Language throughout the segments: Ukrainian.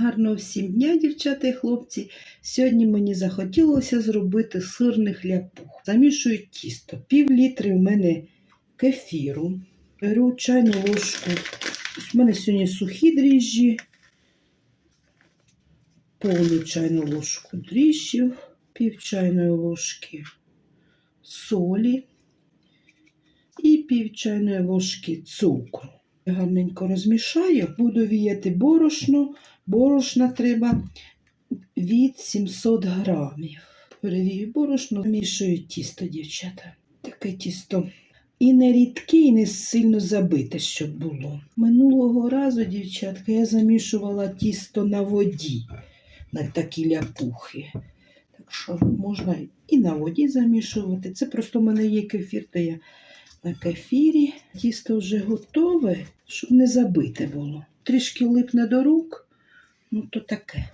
Гарного всім дня, дівчата і хлопці. Сьогодні мені захотілося зробити сирний хляпух. Замішую тісто. Пів літри у мене кефіру. Беру чайну ложку. У мене сьогодні сухі дріжджі. Повну чайну ложку дріжджів, пів чайної ложки солі і пів чайної ложки цукру. Гарненько розмішаю, буду віяти борошно. Борошна треба від 700 грамів. Перевію борошно, вмішую тісто, дівчата. Таке тісто. І не рідке, і не сильно забите, щоб було. Минулого разу, дівчатка, я замішувала тісто на воді, на такі ляпухи. Так що можна і на воді замішувати. Це просто в мене є кефір, то я на кефірі. Тісто вже готове, щоб не забите було. Трішки липне до рук, ну то таке.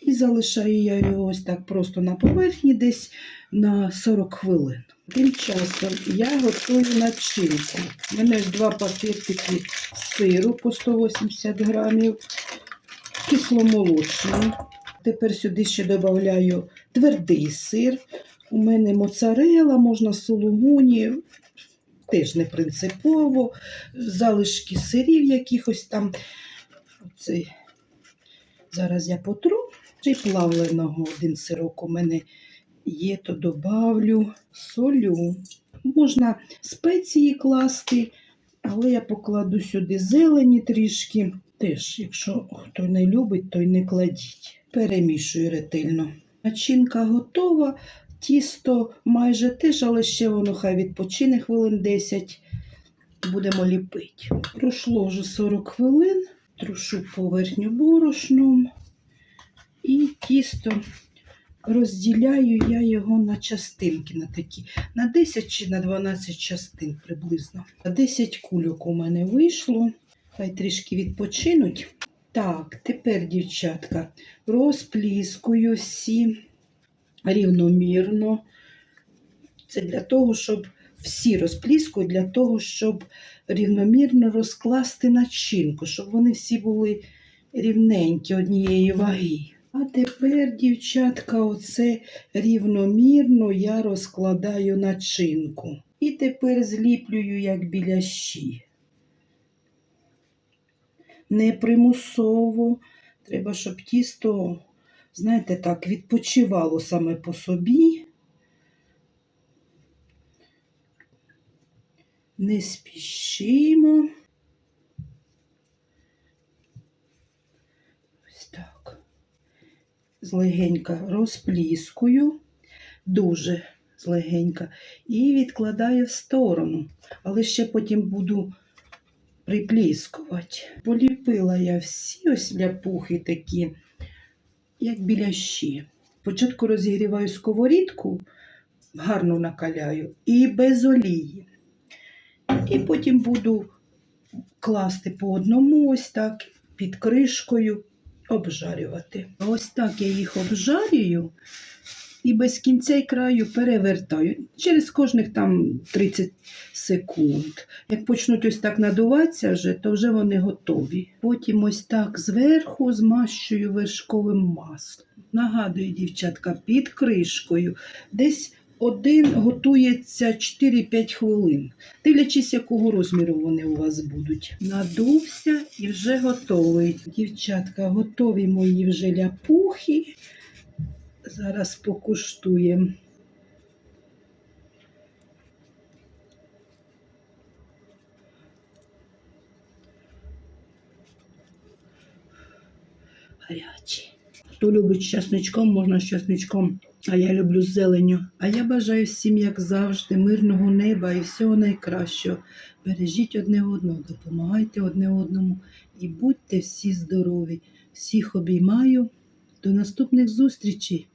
І залишаю я його ось так просто на поверхні, десь на 40 хвилин. Тим часом я готую начинку. У мене ось два пакетики сиру по 180 грамів, кисломолочний. Тепер сюди ще додаю твердий сир. У мене моцарела, можна сулугуні, теж не принципово. Залишки сирів якихось там. Оцей. Зараз я потру. Чи плавленого один сирок у мене є, то добавлю солю. Можна спеції класти, але я покладу сюди зелені трішки. Теж, якщо хто не любить, то й не кладіть. Перемішую ретельно. Начинка готова, тісто майже теж, але ще воно хай відпочине хвилин 10. Будемо ліпити. Пройшло вже 40 хвилин, трушу поверхню борошном. І тісто розділяю я його на частинки, на такі, на 10 чи на 12 частин приблизно. 10 кульок у мене вийшло. Хай трішки відпочинуть. Так, тепер, дівчатка, розпліскую всі рівномірно. Це для того, щоб всі розпліскую, для того, щоб рівномірно розкласти начинку, щоб вони всі були рівненькі однієї ваги. А тепер, дівчатка, оце рівномірно я розкладаю начинку. І тепер зліплюю, як білящі. Не примусово. Треба, щоб тісто, знаєте, так, відпочивало саме по собі. Не спішимо. Ось так. Злегенька розпліскую, дуже злегенька, і відкладаю в сторону, але ще потім буду припліскувати. Поліпила я всі ось ляпухи такі, як біля щі. Спочатку розігріваю сковорідку, гарно накаляю, і без олії. І потім буду класти по одному, ось так, під кришкою, обжарювати. Ось так я їх обжарюю і без кінця і краю перевертаю. Через кожних там 30 секунд. Як почнуть ось так надуватися, вже, то вже вони готові. Потім ось так зверху змащую вершковим маслом. Нагадую, дівчатка, під кришкою. Десь один готується 4-5 хвилин, дивлячись, якого розміру вони у вас будуть. Надувся і вже готовий. Дівчатка, готові мої вже ляпухи. Зараз покуштуємо. Гарячі. Хто любить з часничком, можна з часничком. А я люблю з зеленню. А я бажаю всім, як завжди, мирного неба і всього найкращого. Бережіть одне одного, допомагайте одне одному і будьте всі здорові. Всіх обіймаю. До наступних зустрічей!